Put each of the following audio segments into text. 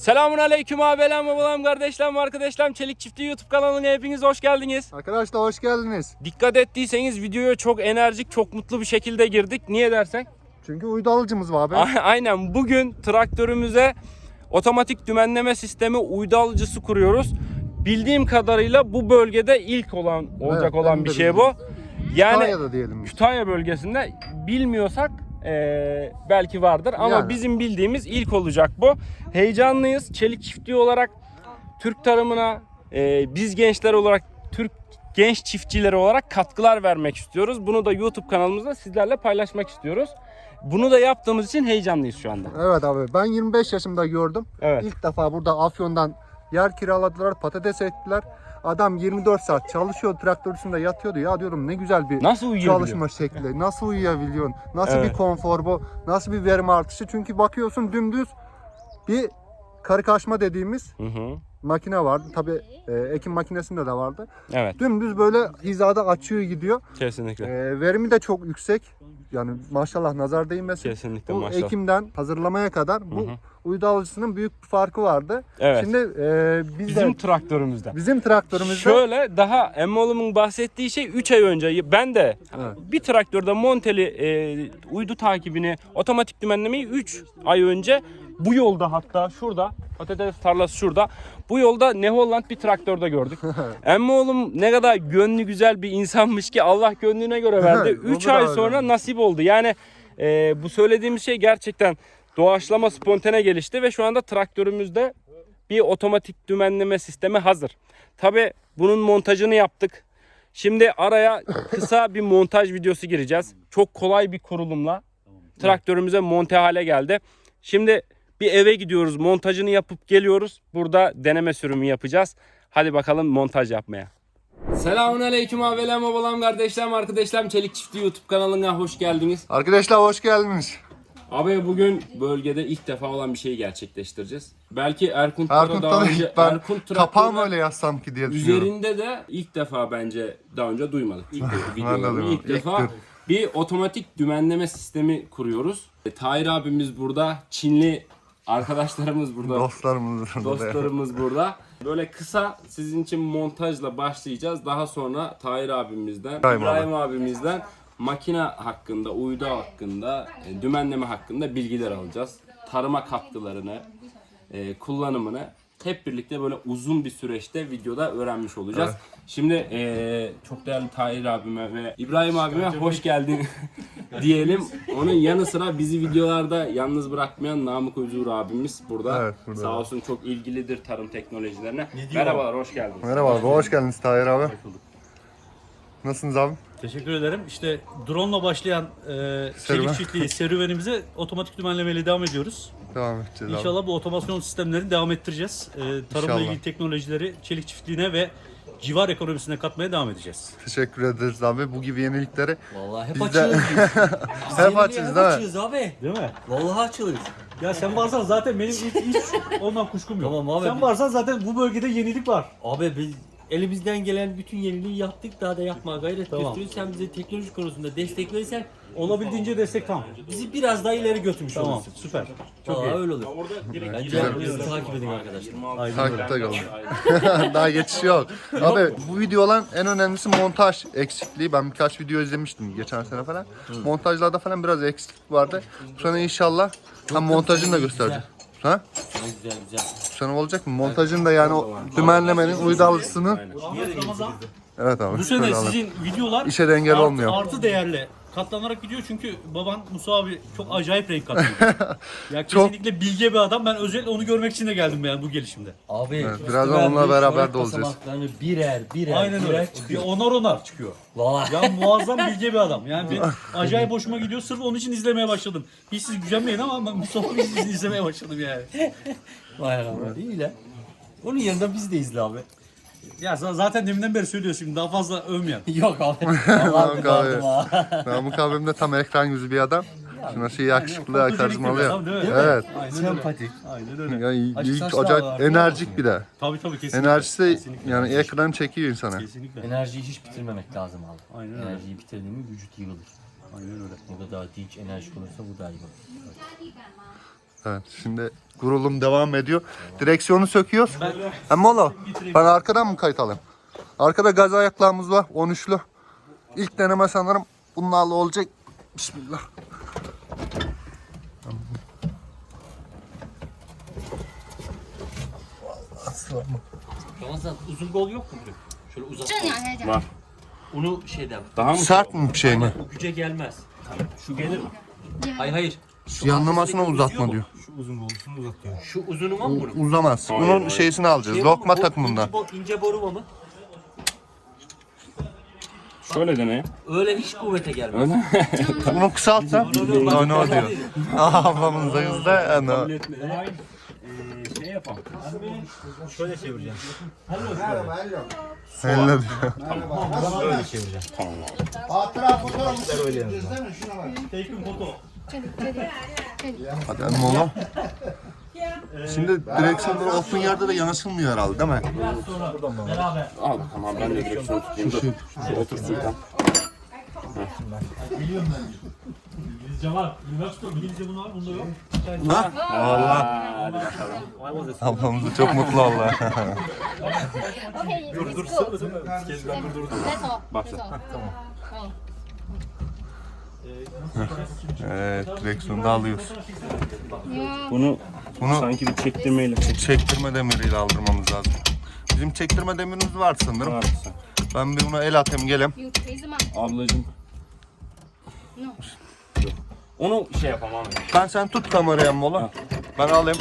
Selamun aleyküm abilerim, babalarım, kardeşlerim, arkadaşlarım. Çelik Çiftliği YouTube kanalına hepiniz hoş geldiniz. Arkadaşlar hoş geldiniz. Dikkat ettiyseniz videoya çok enerjik, çok mutlu bir şekilde girdik. Niye dersen? Çünkü uydu alıcımız var abi. A- Aynen bugün traktörümüze otomatik dümenleme sistemi uydu alıcısı kuruyoruz. Bildiğim kadarıyla bu bölgede ilk olan olacak Evet, olan bir de şey bu. Yani Kütahya'da diyelim. Kütahya bölgesinde bilmiyorsak eee, belki vardır ama Yani. bizim bildiğimiz ilk olacak bu. Heyecanlıyız. Çelik çiftliği olarak Türk tarımına eee, biz gençler olarak Türk genç çiftçileri olarak katkılar vermek istiyoruz. Bunu da YouTube kanalımızda sizlerle paylaşmak istiyoruz. Bunu da yaptığımız için heyecanlıyız şu anda. Evet abi ben 25 yaşımda gördüm. Evet. İlk defa burada Afyon'dan yer kiraladılar, patates ektiler. Adam 24 saat çalışıyor, traktör üstünde yatıyordu. Ya diyorum ne güzel bir Nasıl çalışma şekli. Nasıl uyuyabiliyorsun? Nasıl Evet. bir konfor bu? Nasıl bir verim artışı? Çünkü bakıyorsun dümdüz bir karı kaşma dediğimiz Hı hı. makine vardı. Tabii e, ekim makinesinde de vardı. Evet, Dümdüz böyle hizada açıyor gidiyor. kesinlikle. E, verimi de çok yüksek. Yani maşallah nazar değmesin. Kesinlikle Bu maşallah. Ekim'den hazırlamaya kadar bu Hı hı. uydu alıcısının büyük bir farkı vardı. Evet. Şimdi e, biz Bizim de traktörümüzde. bizim traktörümüzde Şöyle daha Emmoğlu'nun bahsettiği şey 3 ay önce ben de Evet. bir traktörde monteli e, uydu takibini otomatik dümenlemeyi 3 ay önce bu yolda hatta şurada patates tarlası şurada bu yolda Ne Holland bir traktörde gördük. Emmoğlu'm ne kadar gönlü güzel bir insanmış ki Allah gönlüne göre verdi. Bu 3 da ay sonra nasip oldu. Yani e, bu söylediğimiz şey gerçekten doğaçlama spontane gelişti ve şu anda traktörümüzde bir otomatik dümenleme sistemi hazır. Tabi bunun montajını yaptık. Şimdi araya kısa bir montaj videosu gireceğiz. Çok kolay bir kurulumla traktörümüze monte hale geldi. Şimdi bir eve gidiyoruz, montajını yapıp geliyoruz. Burada deneme sürümü yapacağız. Hadi bakalım montaj yapmaya. Selamun aleyküm abilerim, babalarım, kardeşlerim, arkadaşlarım. Çelik Çiftliği YouTube kanalına hoş geldiniz. arkadaşlar hoş geldiniz. Abi bugün bölgede ilk defa olan bir şeyi gerçekleştireceğiz. Belki Erkunt'ta Erkun daha önce ben Erkunt kapağım traktörler- öyle yazsam ki diye düşünüyorum. Üzerinde de ilk defa bence daha önce duymadık. İlk duymadım. ilk defa bir otomatik dümenleme sistemi kuruyoruz. E, Tahir abimiz burada, Çinli arkadaşlarımız burada, Dostlarımız burada. dostlarımız burada. Böyle kısa sizin için montajla başlayacağız. Daha sonra Tahir abimizden, İbrahim İbrahim, abimizden makine hakkında, uydu hakkında, e, dümenleme hakkında bilgiler alacağız. Tarıma katkılarını, e, kullanımını hep birlikte böyle uzun bir süreçte videoda öğrenmiş olacağız. Şimdi e, çok değerli Tahir abime ve İbrahim abime hoş geldin diyelim. Onun yanı sıra bizi videolarda yalnız bırakmayan Namık Özür abimiz burada. Evet, burada. Sağ olsun çok ilgilidir tarım teknolojilerine. Merhabalar, hoş geldiniz. Merhaba abi, hoş geldiniz Tahir abi. Nasılsınız abi? Teşekkür ederim. İşte drone ile başlayan e, Serüven. çelik çiftliği serüvenimize otomatik dümenlemeyle devam ediyoruz. Devam edeceğiz abi. İnşallah bu otomasyon sistemlerini devam ettireceğiz. E, tarımla İnşallah. ilgili teknolojileri çelik çiftliğine ve civar ekonomisine katmaya devam edeceğiz. Teşekkür ederiz abi bu gibi yenilikleri. Vallahi hep Biz de- biz. Biz Hep hep değil mi? açığız abi. Değil mi? Vallahi açığız. Ya sen varsan zaten benim hiç, hiç ondan kuşkum yok. Tamam abi. Sen varsan zaten bu bölgede yenilik var. Abi biz elimizden gelen bütün yeniliği yaptık daha da yapmaya gayret Tamam. gösteriyoruz. Sen bize teknoloji konusunda destek verirsen Olabildiğince destek tam. bizi biraz daha ileri götürmüş Tamam olursun. süper. Çok Vallahi iyi. öyle olur. Orada direkt Bence bizi takip edin arkadaşlar. Takipte kalın. Daha geçiş yok. Abi bu videoların en önemlisi montaj eksikliği. Ben birkaç video izlemiştim geçen sene falan. Montajlarda falan biraz eksiklik vardı. Bu sene inşallah hem montajını da göstereceğim. Ha? Güzel güzel. Sene olacak mı? Montajın da yani o dümenlemenin Ramazan Evet abi. bu şöyle sene alalım. sizin videolar İşe de engel artı, olmuyor. Artı değerli katlanarak gidiyor çünkü baban Musa abi çok acayip renk katıyor. ya Çok- kesinlikle bilge bir adam. Ben özellikle onu görmek için de geldim yani bu gelişimde. Abi Evet, birazdan vermiş, onunla beraber şöhret de olacağız. basamaklarını Birer birer Aynen birer öyle. Bir çıkıyor. onar onar çıkıyor. Vallahi. Ya muazzam bilge bir adam. Yani ben acayip hoşuma gidiyor. Sırf onun için izlemeye başladım. Hiç siz gücenmeyin ama ben Mustafa Bey'i izlemeye başladım yani. Vay anam. İyi lan. Onun yanında biz de izle abi. Ya za- zaten deminden beri söylüyor şimdi daha fazla övmeyen. Yok abi. Vallahi abi. Namık abim de tam ekran yüzü bir adam. Şuna şey yakışıklı, karizmalı ya. Evet. Aynen öyle. Sempatik. Aynen öyle. Yani Açık ilk saçlı var, acayip enerjik bir de. Tabii tabii kesinlikle. Enerjisi de Kesinlikle. yani ekran çekiyor insana. Kesinlikle. Enerjiyi hiç bitirmemek lazım abi. Aynen öyle. Enerjiyi bitirdiğin mi vücut yığılır. Aynen öyle. O da daha dinç enerjik olursa bu daha iyi olur. Evet, şimdi gurulum devam ediyor. Direksiyonu söküyoruz. Ben... Ha, Molo, ben arkadan mı kayıt alayım? Arkada gaz ayaklığımız var, 13'lü. İlk deneme sanırım bunlarla olacak. Bismillah. Ramazan uzun gol yok mu direkt? Şöyle uzat. Var. Onu şeyden. Daha mı Sert mi bir şey mi? Güce gelmez. Şu gelir mi? Hayır hayır. Şu Yanlamasına uzatma diyor. bu. Şu uzun bolusunu uzat diyor. Şu uzunuma mı bunun? Uzamaz. Bunun şeysini alacağız. Şey? Lokma Bu takımından. ince bo- ince boru mu? Şöyle dene. Öyle hiç kuvvete gelmez. Öyle. Bunu kısaltsa no no diyor. Ablamın zayıfı da ano. Ee, şey yapalım. Şöyle çevireceğim. Hello diyor. Şöyle çevireceğim. Hatıra fotoğrafı. Öyle yapacağım. Take'in foto. Hadi emmi oğlum. Şimdi direksiyonları open yerde de yanaşılmıyor herhalde değil mi? Beraber. Al bakalım abi ben de direksiyon tutayım. Dur. Şu otursun tam. Biliyorum ben. İngilizce var. Üniversite İngilizce bunu var, bunda yok. Ha? Allah. Ablamız da çok mutlu oldu. OK，dur dur Let's go，Başla. Tamam. Evet direksiyonu da alıyoruz. Bunu Bunu sanki bir çektirmeyle çek. çektirme demiriyle aldırmamız lazım. Bizim çektirme demirimiz var sanırım. Varsa. Ben bir buna el atayım gelem. Ablacım. No. Onu şey yapamam. Ben sen tut kamerayı emmi oğlum. Ben alayım.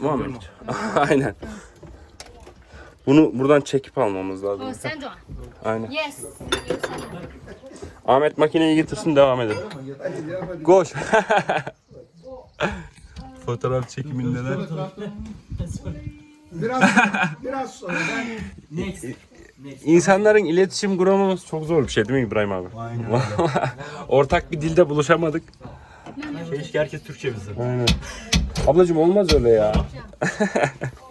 Muhammed. Aynen. Bunu buradan çekip almamız lazım. Oh, Sandra. Aynen. Yes. Ahmet makineyi getirsin devam edelim. Koş. Fotoğraf çekimindeler. Biraz biraz sonra ben Next. İnsanların iletişim kuramaması çok zor bir şey değil mi İbrahim abi? Aynen Ortak bir dilde buluşamadık. Keşke herkes Türkçe bilsin. Aynen. Ablacım olmaz öyle ya.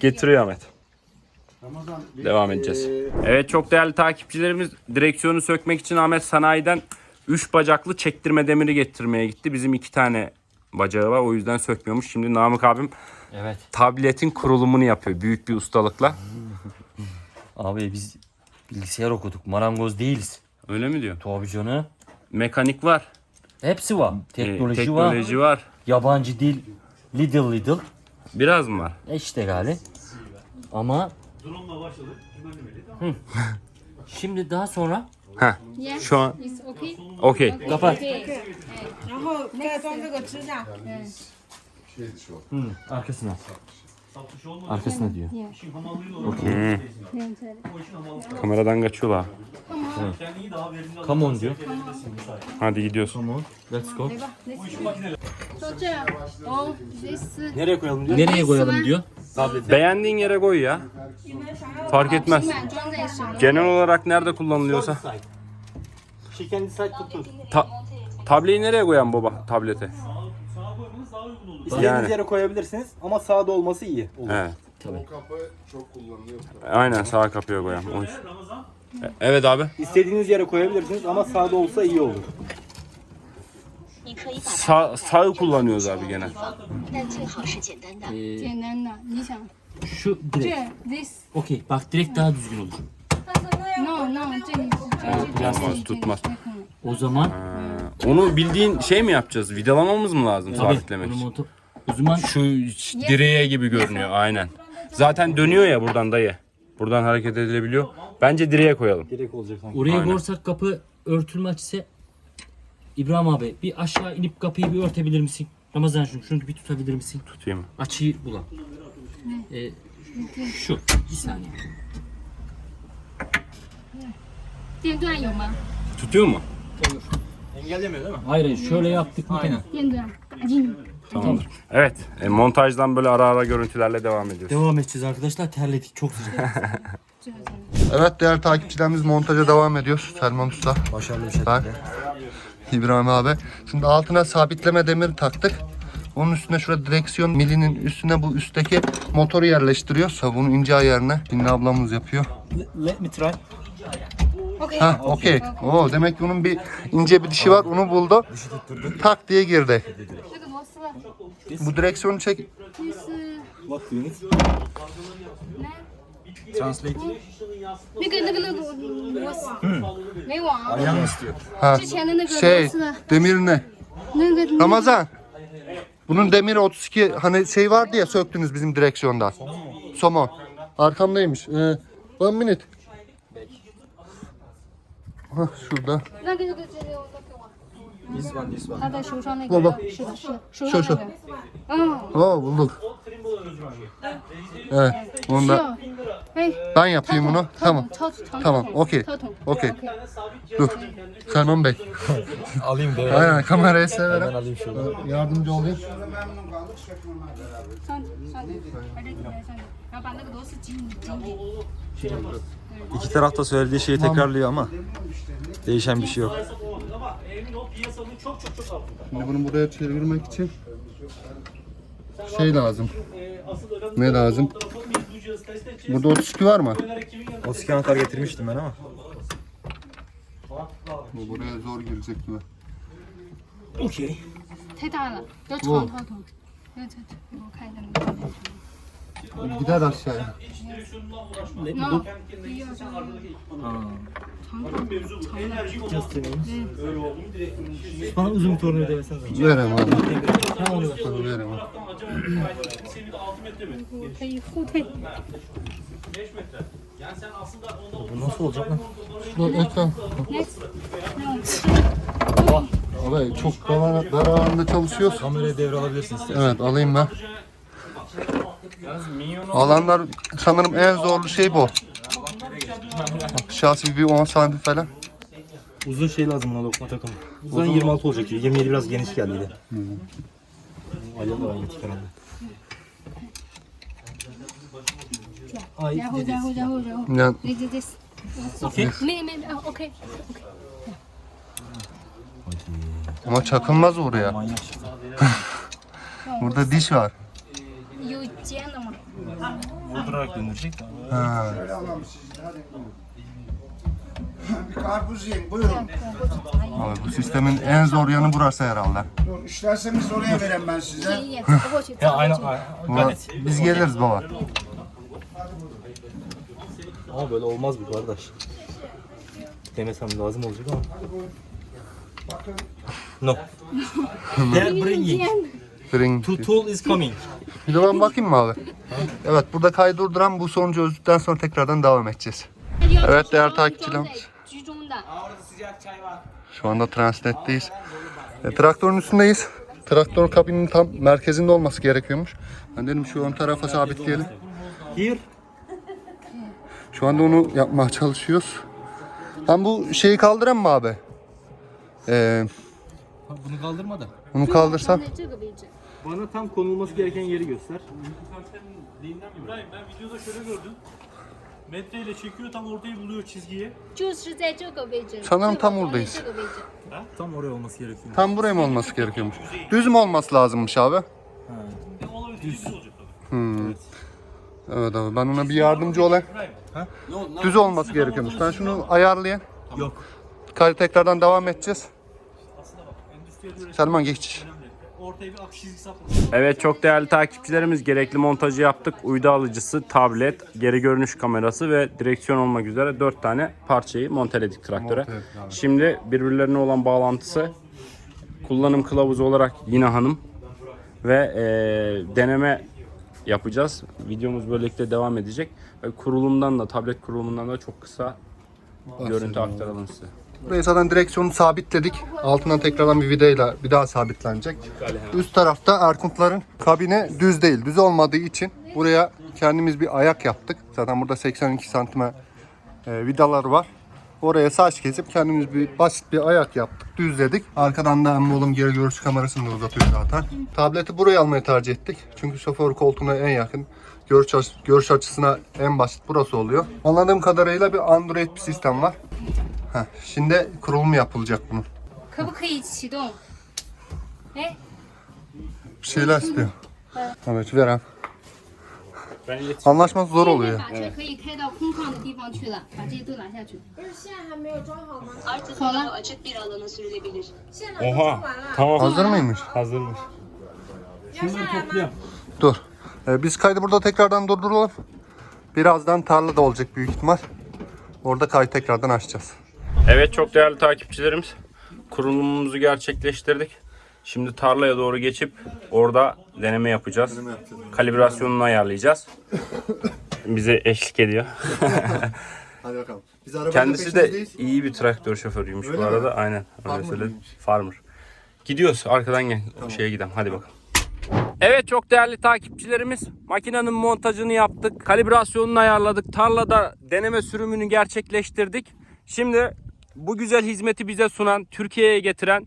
Getiriyor Ahmet. Devam edeceğiz. Evet çok değerli takipçilerimiz direksiyonu sökmek için Ahmet Sanayi'den 3 bacaklı çektirme demiri getirmeye gitti. Bizim iki tane bacağı var o yüzden sökmüyormuş. Şimdi Namık abim Evet. tabletin kurulumunu yapıyor büyük bir ustalıkla. Abi biz bilgisayar okuduk. Marangoz değiliz. Öyle mi diyor? Tabii canım. Mekanik var. Hepsi var. e, Teknoloji, var. teknoloji var. Yabancı dil. Little little. Biraz mı var? E işte gali. Ama Drone'la başladık. Dümenlemeli. şimdi daha sonra Heh. Yes. Şu an It's okay. okey. kapat. Okay. 然后再装这个支架。 Arkasına. Arkasına diyor. için hmm. Kameradan kaçıyorlar. Kendini Come on diyor. Hadi gidiyoruz. Come on. Let's go. Nereye koyalım diyor. Nereye koyalım diyor. Beğendiğin yere koy ya. Fark etmez. Genel olarak nerede kullanılıyorsa. She. Ta- tableyi nereye koyan baba tablete? İstediğiniz Yani. yere koyabilirsiniz ama sağda olması iyi olur. Evet. O kapı çok kullanılıyor. Aynen sağ kapıya koyan. O iş. E- Evet abi. İstediğiniz yere koyabilirsiniz ama sağda olsa iyi olur. Sağ, sağı kullanıyoruz abi gene. 简单的，你想 Şu 这 direkt. this Okey. Bak direkt daha düzgün olur. no no 这里是这里这里 Tutmaz tutmaz. O zaman Onu bildiğin şey mi yapacağız? Vidalamamız mı lazım sabitlemek bunu için? monta- O zaman Şu direğe gibi görünüyor aynen. Zaten dönüyor ya buradan dayı. Buradan hareket edilebiliyor. Bence direğe koyalım. Direkt olacak sanki. oraya Aynen. koyarsak kapı örtülme açısı İbrahim abi bir aşağı inip kapıyı bir örtebilir misin? Ramazan şunu, şunu bir tutabilir misin? Tutayım. Açıyı bulan. Ee, şu. Bir saniye. 电断有吗？ Tutuyor mu? Engellemiyor değil mi? Hayır hayır, şöyle yaptık mı Kenan? 电断，打进。 Tamamdır. Evet. e, montajdan böyle ara ara görüntülerle devam ediyoruz. Devam edeceğiz arkadaşlar. Terledik çok sıcak. Evet değerli takipçilerimiz montaja devam ediyor. Selman Usta. Başarılı bir Ben. İbrahim abi. Şimdi altına sabitleme demiri taktık. Onun üstüne şurada direksiyon milinin üstüne bu üstteki motoru yerleştiriyoruz. Ha, Bunu ince ayarına Şimdi ablamız yapıyor. Let me try. OK。Ha okey. Oo demek ki onun bir ince bir dişi var. Onu buldu. Tak diye girdi. Burası. Bu direksiyonu çek. Burası. What do you need? Ne? Translate. Ne kadar bana hmm. Ne var? Ayağını istiyor. Ha. Şey, demir ne? Ne Ramazan. Bunun demiri 32 hani şey vardı ya söktünüz bizim direksiyondan. Somon. Arkamdaymış. Ee, one minute. Hah şurada. This one, this one. Hadi şu. Şu, şu, şu. Oo bulduk. Evet. Bunu ben yapayım bunu. Tamam. Tamam, okey. Okey. Dur. Selman Bey. Alayım da ben. Aynen kamerayı Ben alayım şöyle. Yardımcı olayım. Sen, sen. Hadi sen. Ya bende de dostu cin, cin 那个螺丝紧紧紧。 İki taraf da söylediği şeyi tekrarlıyor ama değişen bir şey yok. Ama emin ol piyasanın çok çok çok altında. Şimdi bunu buraya çevirmek için şey lazım. Ee, asıl önemli Ne lazım? tarafı biz bu cihazı test edeceğiz. Burada 32 var mı? Döner kimin yanında? O skanaklar getirmiştim ben ama. Bu buraya zor girecek gibi. 太大了，要床套桶。对对对，我看一下那个。 Gider aşağıya. Ne? Bu Bana uzun torunu devesen zaten. Verem abi. Hem onu ver. Verem abi. Bu nasıl olacak lan? Şuna ekran. Olay çok dar, dar alanda çalışıyoruz. Kamerayı devralabilirsin istersen. Evet alayım ben. Alanlar sanırım en zorlu şey bu. Şahsi bir 10 santim falan. Uzun şey lazım ona lokma takım. Uzun, 26 olacak. 27 biraz geniş geldi. Hı. Ayağım da gitti herhalde. Ay, hoca hoca hoca. Yani. Okay. Okay. Ama çakılmaz oraya. Burada diş var. Vurdurarak dönecek. Ha. Şöyle bir karpuz yiyin buyurun. Abi bu sistemin en zor yanı burası herhalde. Dur, İsterseniz oraya vereyim ben size. Ya aynı Buna- biz geliriz baba. Ama böyle olmaz bu kardeş. Demesem lazım olacak ama. Bakın No. They are. Ring. Tutul is coming. Bir de ben bakayım mı abi? Evet burada kaydı bu sonucu özdükten sonra tekrardan devam edeceğiz. Evet değerli takipçilerimiz. Şu anda Transnet'teyiz. E, traktörün üstündeyiz. Traktör kabinin tam merkezinde olması gerekiyormuş. Ben dedim şu ön tarafa sabitleyelim. Here. Şu anda onu yapmaya çalışıyoruz. Lan bu şeyi kaldıran mı abi? Ee, Bunu kaldırma da. bunu kaldırsam. 在这个位置。 Bana tam konulması gereken yeri göster. İbrahim ben videoda şöyle gördüm. Metreyle çekiyor tam ortayı buluyor çizgiyi. 就是在这个位置。 Sanırım 这个 tam 放在 oradayız. 这个位置。 Tam oraya olması gerekiyor. Tam buraya mı olması gerekiyormuş? Düz mü olması lazımmış abi? Olabilir düz olacak tabii. Hmm. Evet abi ben ona bir yardımcı olayım. Düz olması gerekiyormuş. Ben şunu ayarlayayım. Yok. Kaydı tekrardan devam edeceğiz. Selman geç. Ortaya bir ak çizgi saplı. Evet çok değerli takipçilerimiz gerekli montajı yaptık. Uydu alıcısı, tablet, geri görünüş kamerası ve direksiyon olmak üzere 4 tane parçayı monteledik traktöre. Monteledik abi. Şimdi birbirlerine olan bağlantısı kullanım kılavuzu olarak yine hanım ve eee, deneme yapacağız. Videomuz böylelikle devam edecek. Ve kurulumdan da tablet kurulumundan da çok kısa görüntü aktaralım size. Buraya zaten direksiyonu sabitledik. Altından tekrardan bir vidayla bir daha sabitlenecek. Üst tarafta Erkuntların kabine düz değil. Düz olmadığı için buraya kendimiz bir ayak yaptık. Zaten burada 82 santime e, vidalar var. Oraya saç kesip kendimiz bir basit bir ayak yaptık. Düzledik. Arkadan da embolum geri görüş kamerasını da uzatıyor zaten. Tableti buraya almayı tercih ettik. Çünkü şoför koltuğuna en yakın. Görüş, görüş açısına en basit burası oluyor. Anladığım kadarıyla bir Android bir sistem var. Heh, şimdi kurulum yapılacak bunun. 可不可以启动？哎， Bir şeyler istiyor. Evet verem. Ben iletişim. Anlaşması zor 现在 oluyor. 把车可以开到空旷的地方去了，把这些都拿下去。 Artık Sonra- yolu açık bir alana sürülebilir. Oha. Tamam. Hazır mıymış? Hazırmış. Dur. Ee, biz kaydı burada tekrardan durduralım. Birazdan tarlada olacak büyük ihtimal. Orada kaydı tekrardan açacağız. Evet çok değerli takipçilerimiz. Kurulumumuzu gerçekleştirdik. Şimdi tarlaya doğru geçip orada deneme yapacağız. Kalibrasyonunu ayarlayacağız. Bize eşlik ediyor. Hadi bakalım. Biz Kendisi de iyi bir traktör şoförüymüş bu arada. Aynen. Öyle Farmer? Farmer. Gidiyoruz. Arkadan gel. Şeye gidelim. Hadi bakalım. Evet çok değerli takipçilerimiz. Makinenin montajını yaptık. Kalibrasyonunu ayarladık. Tarlada deneme sürümünü gerçekleştirdik. Şimdi bu güzel hizmeti bize sunan, Türkiye'ye getiren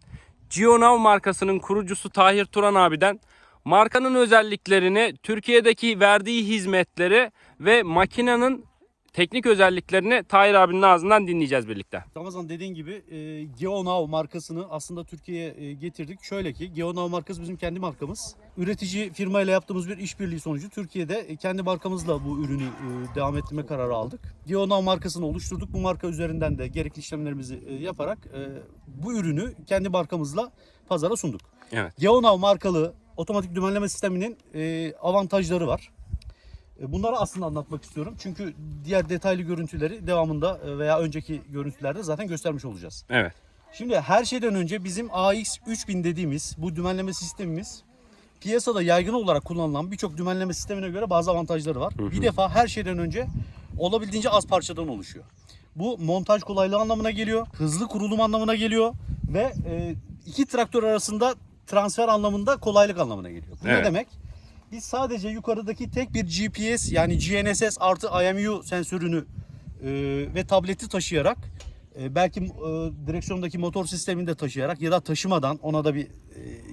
Gionav markasının kurucusu Tahir Turan abiden markanın özelliklerini, Türkiye'deki verdiği hizmetleri ve makinenin teknik özelliklerini Tahir abinin ağzından dinleyeceğiz birlikte. Ramazan dediğin gibi e, Geonav markasını aslında Türkiye'ye e, getirdik. Şöyle ki Geonav markası bizim kendi markamız. Üretici firmayla yaptığımız bir işbirliği sonucu Türkiye'de e, kendi markamızla bu ürünü e, devam ettirme kararı aldık. Geonav markasını oluşturduk. Bu marka üzerinden de gerekli işlemlerimizi e, yaparak e, bu ürünü kendi markamızla pazara sunduk. Evet. Geonav markalı otomatik dümenleme sisteminin e, avantajları var. E, Bunları aslında anlatmak istiyorum. Çünkü diğer detaylı görüntüleri devamında e, veya önceki görüntülerde zaten göstermiş olacağız. Evet. Şimdi her şeyden önce bizim AX3000 dediğimiz bu dümenleme sistemimiz piyasada yaygın olarak kullanılan birçok dümenleme sistemine göre bazı avantajları var. Bir defa her şeyden önce olabildiğince az parçadan oluşuyor. Bu montaj kolaylığı anlamına geliyor, hızlı kurulum anlamına geliyor ve e, iki traktör arasında transfer anlamında kolaylık anlamına geliyor. Bu Evet. ne demek? Biz sadece yukarıdaki tek bir GPS yani GNSS artı IMU sensörünü e, ve tableti taşıyarak e, belki e, direksiyondaki motor sistemini de taşıyarak ya da taşımadan ona da bir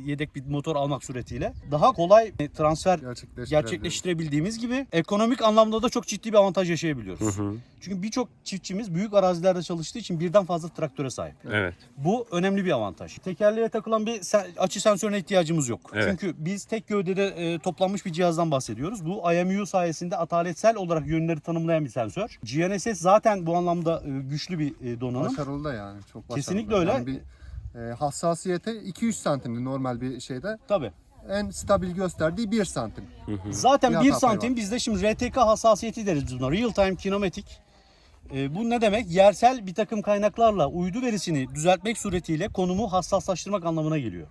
yedek bir motor almak suretiyle daha kolay e, transfer gerçekleştirebildiğimiz gibi ekonomik anlamda da çok ciddi bir avantaj yaşayabiliyoruz. Çünkü birçok çiftçimiz büyük arazilerde çalıştığı için birden fazla traktöre sahip. Evet. Bu önemli bir avantaj. Tekerleğe takılan bir açı sensörüne ihtiyacımız yok. Evet. Çünkü biz tek gövdede e, toplanmış bir cihazdan bahsediyoruz. Bu IMU sayesinde ataletsel olarak yönleri tanımlayan bir sensör. GNSS zaten bu anlamda e, güçlü bir e, donanım. Başarılı da yani. Çok başarılı. Kesinlikle öyle. Yani bir e, hassasiyete 2-3 santimdi normal bir şeyde. Tabii. En stabil gösterdiği 1 santim. Zaten Bir 1 hata payı santim var. bizde şimdi RTK hassasiyeti deriz buna. Real time kinematik. E, bu ne demek? Yersel bir takım kaynaklarla uydu verisini düzeltmek suretiyle konumu hassaslaştırmak anlamına geliyor.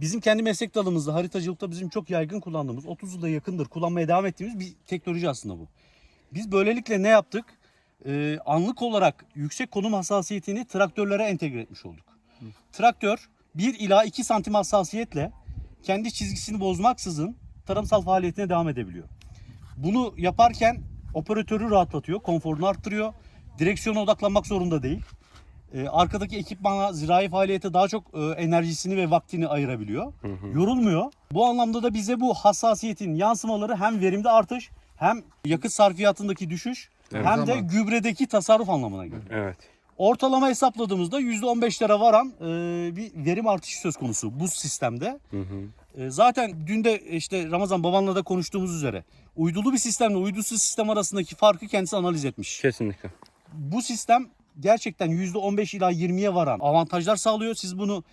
Bizim kendi meslek dalımızda haritacılıkta bizim çok yaygın kullandığımız 30 yıla yakındır kullanmaya devam ettiğimiz bir teknoloji aslında bu. Biz böylelikle ne yaptık? Ee, anlık olarak yüksek konum hassasiyetini traktörlere entegre etmiş olduk. Traktör 1 ila 2 santim hassasiyetle kendi çizgisini bozmaksızın tarımsal faaliyetine devam edebiliyor. Bunu yaparken operatörü rahatlatıyor, konforunu arttırıyor. Direksiyona odaklanmak zorunda değil. Ee, arkadaki ekipmana, zirai faaliyete daha çok e, enerjisini ve vaktini ayırabiliyor. Yorulmuyor. Bu anlamda da bize bu hassasiyetin yansımaları hem verimde artış, hem yakıt sarfiyatındaki düşüş, hem de gübredeki tasarruf anlamına geliyor. Evet. Ortalama hesapladığımızda %15'lere varan e, bir verim artışı söz konusu bu sistemde. E, zaten dün de işte Ramazan babanla da konuştuğumuz üzere uydulu bir sistemle uydusuz sistem arasındaki farkı kendisi analiz etmiş. Kesinlikle. Bu sistem gerçekten %15 ila 20'ye varan avantajlar sağlıyor. Siz bunu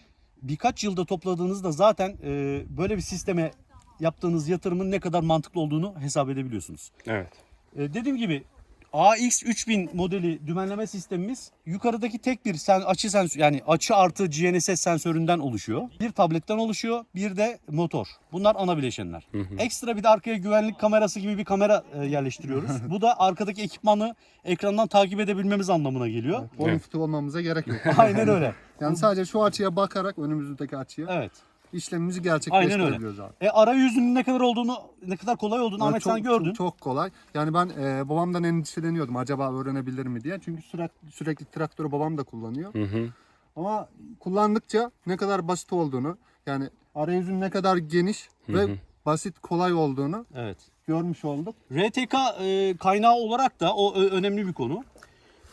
birkaç yılda topladığınızda zaten e, böyle bir sisteme yaptığınız yatırımın ne kadar mantıklı olduğunu hesap edebiliyorsunuz. Evet. E, dediğim gibi AX3000 modeli dümenleme sistemimiz yukarıdaki tek bir sen açı sensör yani açı artı GNSS sensöründen oluşuyor. Bir tabletten oluşuyor, bir de motor. Bunlar ana bileşenler. Ekstra bir de arkaya güvenlik kamerası gibi bir kamera e, yerleştiriyoruz. Bu da arkadaki ekipmanı ekrandan takip edebilmemiz anlamına geliyor. Bonifti olmamıza gerek yok. Aynen öyle. Yani sadece şu açıya bakarak önümüzdeki açıya Evet. İşlemimizi gerçekleştirebiliyoruz abi. E arayüzünün ne kadar olduğunu, ne kadar kolay olduğunu Ahmet çok, sen gördün. Çok, çok kolay. Yani ben e, babamdan endişeleniyordum acaba öğrenebilir mi diye. Çünkü sürekli, sürekli traktörü babam da kullanıyor. Hı hı. Ama kullandıkça ne kadar basit olduğunu yani arayüzün ne kadar geniş ve basit kolay olduğunu Evet. görmüş olduk. RTK e, kaynağı olarak da o ö- önemli bir konu.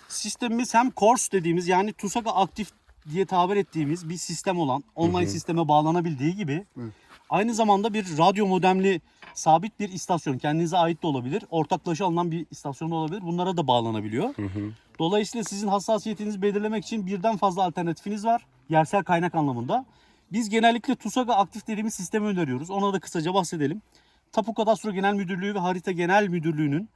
Sistemimiz hem CORS dediğimiz yani TUSAK'a aktif diye tabir ettiğimiz bir sistem olan online sisteme bağlanabildiği gibi aynı zamanda bir radyo modemli sabit bir istasyon kendinize ait de olabilir. Ortaklaşa alınan bir istasyon da olabilir. Bunlara da bağlanabiliyor. Dolayısıyla sizin hassasiyetinizi belirlemek için birden fazla alternatifiniz var. Yersel kaynak anlamında. Biz genellikle TUSAG'a aktif dediğimiz sistemi öneriyoruz. Ona da kısaca bahsedelim. Tapu Kadastro Genel Müdürlüğü ve Harita Genel Müdürlüğü'nün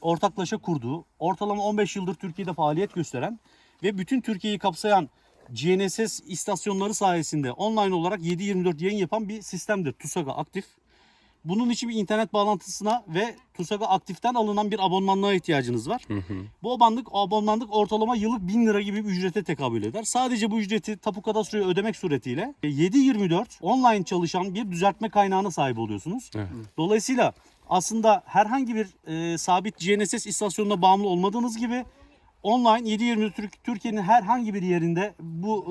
ortaklaşa kurduğu, ortalama 15 yıldır Türkiye'de faaliyet gösteren ve bütün Türkiye'yi kapsayan GNSS istasyonları sayesinde online olarak 7-24 yayın yapan bir sistemdir TUSAG'a aktif. Bunun için bir internet bağlantısına ve TUSAG'a aktiften alınan bir abonmanlığa ihtiyacınız var. Bu abonmanlık, abonmanlık ortalama yıllık 1000 lira gibi bir ücrete tekabül eder. Sadece bu ücreti Tapu Kadastro'ya ödemek suretiyle 7-24 online çalışan bir düzeltme kaynağına sahip oluyorsunuz. Dolayısıyla aslında herhangi bir e, sabit GNSS istasyonuna bağımlı olmadığınız gibi online 7-24 Türk- Türkiye'nin herhangi bir yerinde bu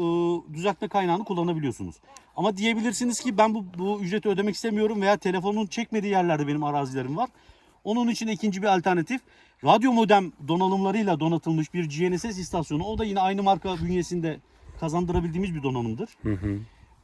e, düzeltme kaynağını kullanabiliyorsunuz. Ama diyebilirsiniz ki ben bu, bu ücreti ödemek istemiyorum veya telefonun çekmediği yerlerde benim arazilerim var. Onun için ikinci bir alternatif radyo modem donanımlarıyla donatılmış bir GNSS istasyonu. O da yine aynı marka bünyesinde kazandırabildiğimiz bir donanımdır.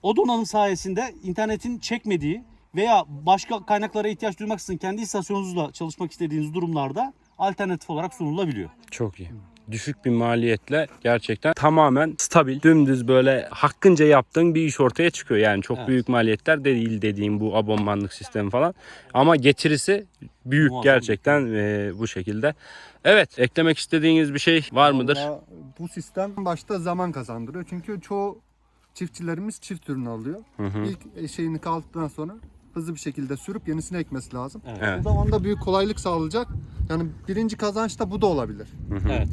O donanım sayesinde internetin çekmediği veya başka kaynaklara ihtiyaç duymaksızın kendi istasyonunuzla çalışmak istediğiniz durumlarda alternatif olarak sunulabiliyor. Çok iyi. Düşük bir maliyetle gerçekten tamamen stabil, dümdüz böyle hakkınca yaptığın bir iş ortaya çıkıyor. Yani çok Evet. büyük maliyetler değil dediğim bu abonmanlık sistemi falan. Ama getirisi büyük Muazzam. gerçekten e, bu şekilde. Evet, eklemek istediğiniz bir şey var mıdır? Vallahi Bu sistem başta zaman kazandırıyor. Çünkü çoğu çiftçilerimiz çift ürün alıyor. İlk şeyini kaldıktan sonra hızlı bir şekilde sürüp yenisini ekmesi lazım. Evet. Bu da onda büyük kolaylık sağlayacak. Yani birinci kazanç da bu da olabilir. Evet.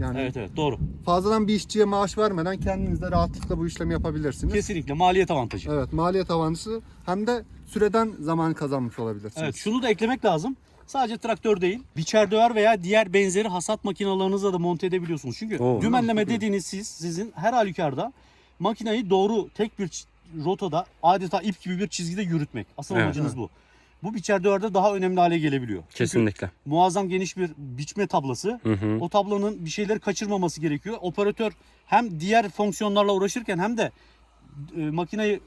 Yani Evet evet doğru. fazladan bir işçiye maaş vermeden kendiniz de rahatlıkla bu işlemi yapabilirsiniz. Kesinlikle maliyet avantajı. Evet, maliyet avansı hem de süreden zaman kazanmış olabilirsiniz. Evet şunu da eklemek lazım. Sadece traktör değil, biçer döver veya diğer benzeri hasat makinalarınıza da monte edebiliyorsunuz. Çünkü Oo. dümenleme dediğiniz siz, sizin her halükarda makineyi doğru tek bir ç- rotada adeta ip gibi bir çizgide yürütmek. Asıl Evet. amacınız bu. Bu biçer döverde daha önemli hale gelebiliyor. Çünkü Kesinlikle. muazzam geniş bir biçme tablası. Hı hı. O tablonun bir şeyleri kaçırmaması gerekiyor. Operatör hem diğer fonksiyonlarla uğraşırken hem de e, makineyi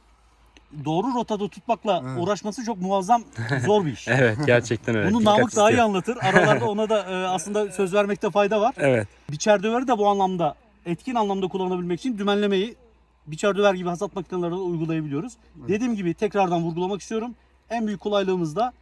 doğru rotada tutmakla Evet. uğraşması çok muazzam zor bir iş. Evet, gerçekten öyle. Bunu Namık daha iyi anlatır. Aralarda ona da e, aslında söz vermekte fayda var. Evet. Biçer döveri de bu anlamda etkin anlamda kullanabilmek için dümenlemeyi biçer döver gibi hasat makinelerinde de uygulayabiliyoruz. Dediğim gibi tekrardan vurgulamak istiyorum. En büyük kolaylığımız da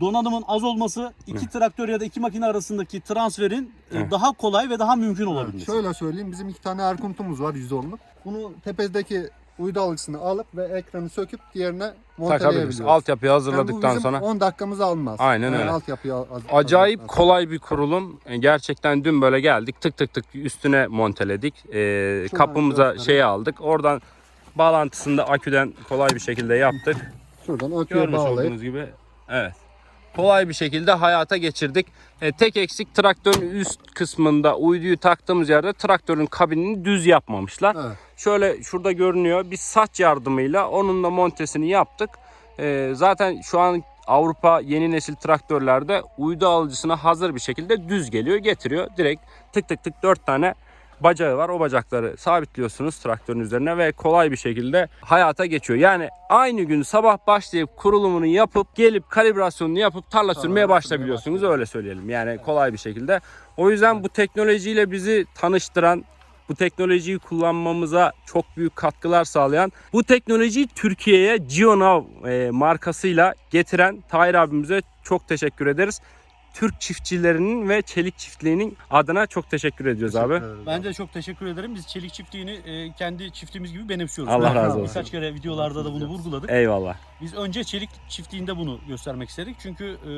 donanımın az olması, iki traktör ya da iki makine arasındaki transferin e, Evet. daha kolay ve daha mümkün olabilmesi. Şöyle söyleyeyim, bizim iki tane erkuntumuz var 110'luk. Bunu tepedeki uydu algısını alıp ve ekranı söküp diğerine Takabiliriz. Altyapıyı Yani bu hazırladıktan bizim sonra 10 dakikamızı almaz. Aynen öyle. Altyapıyı al- az- Acayip az- kolay bir kurulum. E, Gerçekten dün böyle geldik tık tık tık üstüne monteledik. E, Şuradan kapımıza göster. şey aldık. Oradan bağlantısını da aküden kolay bir şekilde yaptık. Şuradan aküye Görmüş bağlayıp olduğunuz gibi. Evet. Kolay bir şekilde hayata geçirdik. E, tek eksik traktörün üst kısmında uyduyu taktığımız yerde traktörün kabinini düz yapmamışlar. Evet. Şöyle şurada görünüyor. Bir saç yardımıyla onun da montesini yaptık. E, zaten şu an Avrupa yeni nesil traktörlerde uydu alıcısına hazır bir şekilde düz geliyor, getiriyor. Direkt tık tık tık dört tane bacağı var. O bacakları sabitliyorsunuz traktörün üzerine ve kolay bir şekilde hayata geçiyor. Yani aynı gün sabah başlayıp kurulumunu yapıp gelip kalibrasyonunu yapıp tarla sürmeye sürmeye başlayabiliyorsunuz. Öyle söyleyelim. Yani kolay bir şekilde. O yüzden bu teknolojiyle bizi tanıştıran bu teknolojiyi kullanmamıza çok büyük katkılar sağlayan, bu teknolojiyi Türkiye'ye Geonav e, markasıyla getiren Tahir abimize çok teşekkür ederiz. Türk çiftçilerinin ve çelik çiftliğinin adına çok teşekkür ediyoruz abi. Teşekkür ederim. Ben de çok teşekkür ederim. Biz çelik çiftliğini e, kendi çiftliğimiz gibi benimsiyoruz. Allah razı olsun. Birkaç kere videolarda da bunu vurguladık. Eyvallah. Biz önce çelik çiftliğinde bunu göstermek istedik. Çünkü e,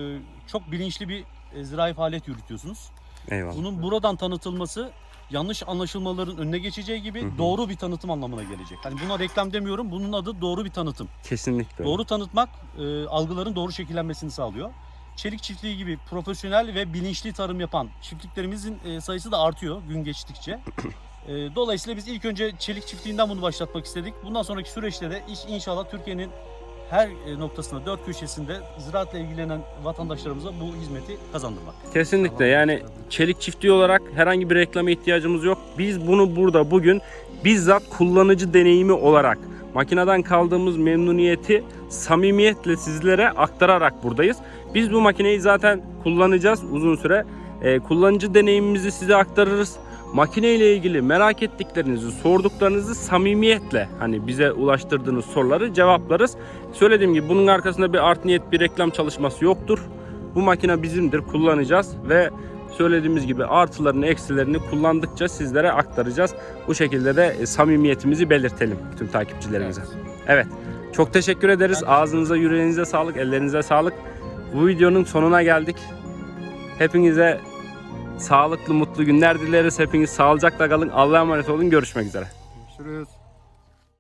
çok bilinçli bir e, zirai faaliyet yürütüyorsunuz. Eyvallah. Bunun buradan tanıtılması yanlış anlaşılmaların önüne geçeceği gibi doğru bir tanıtım anlamına gelecek. Hani buna reklam demiyorum. Bunun adı doğru bir tanıtım. Kesinlikle. Doğru tanıtmak e, algıların doğru şekillenmesini sağlıyor. Çelik çiftliği gibi profesyonel ve bilinçli tarım yapan çiftliklerimizin e, sayısı da artıyor gün geçtikçe. E, dolayısıyla biz ilk önce çelik çiftliğinden bunu başlatmak istedik. Bundan sonraki süreçte de iş inşallah Türkiye'nin her e, noktasında, dört köşesinde ziraatla ilgilenen vatandaşlarımıza bu hizmeti kazandırmak. Kesinlikle yani çelik çiftliği olarak herhangi bir reklama ihtiyacımız yok. Biz bunu burada bugün bizzat kullanıcı deneyimi olarak makineden kaldığımız memnuniyeti samimiyetle sizlere aktararak buradayız. Biz bu makineyi zaten kullanacağız uzun süre. Ee, kullanıcı deneyimimizi size aktarırız. Makine ile ilgili merak ettiklerinizi, sorduklarınızı samimiyetle hani bize ulaştırdığınız soruları cevaplarız. Söylediğim gibi bunun arkasında bir art niyet, bir reklam çalışması yoktur. Bu makine bizimdir, kullanacağız ve söylediğimiz gibi artılarını, eksilerini kullandıkça sizlere aktaracağız. Bu şekilde de e, samimiyetimizi belirtelim bütün takipçilerimize. Evet. Çok teşekkür ederiz. Ağzınıza, yüreğinize sağlık, ellerinize sağlık. Bu videonun sonuna geldik. Hepinize sağlıklı, mutlu günler dileriz. Hepiniz sağlıcakla kalın. Allah'a emanet olun. Görüşmek üzere. Görüşürüz.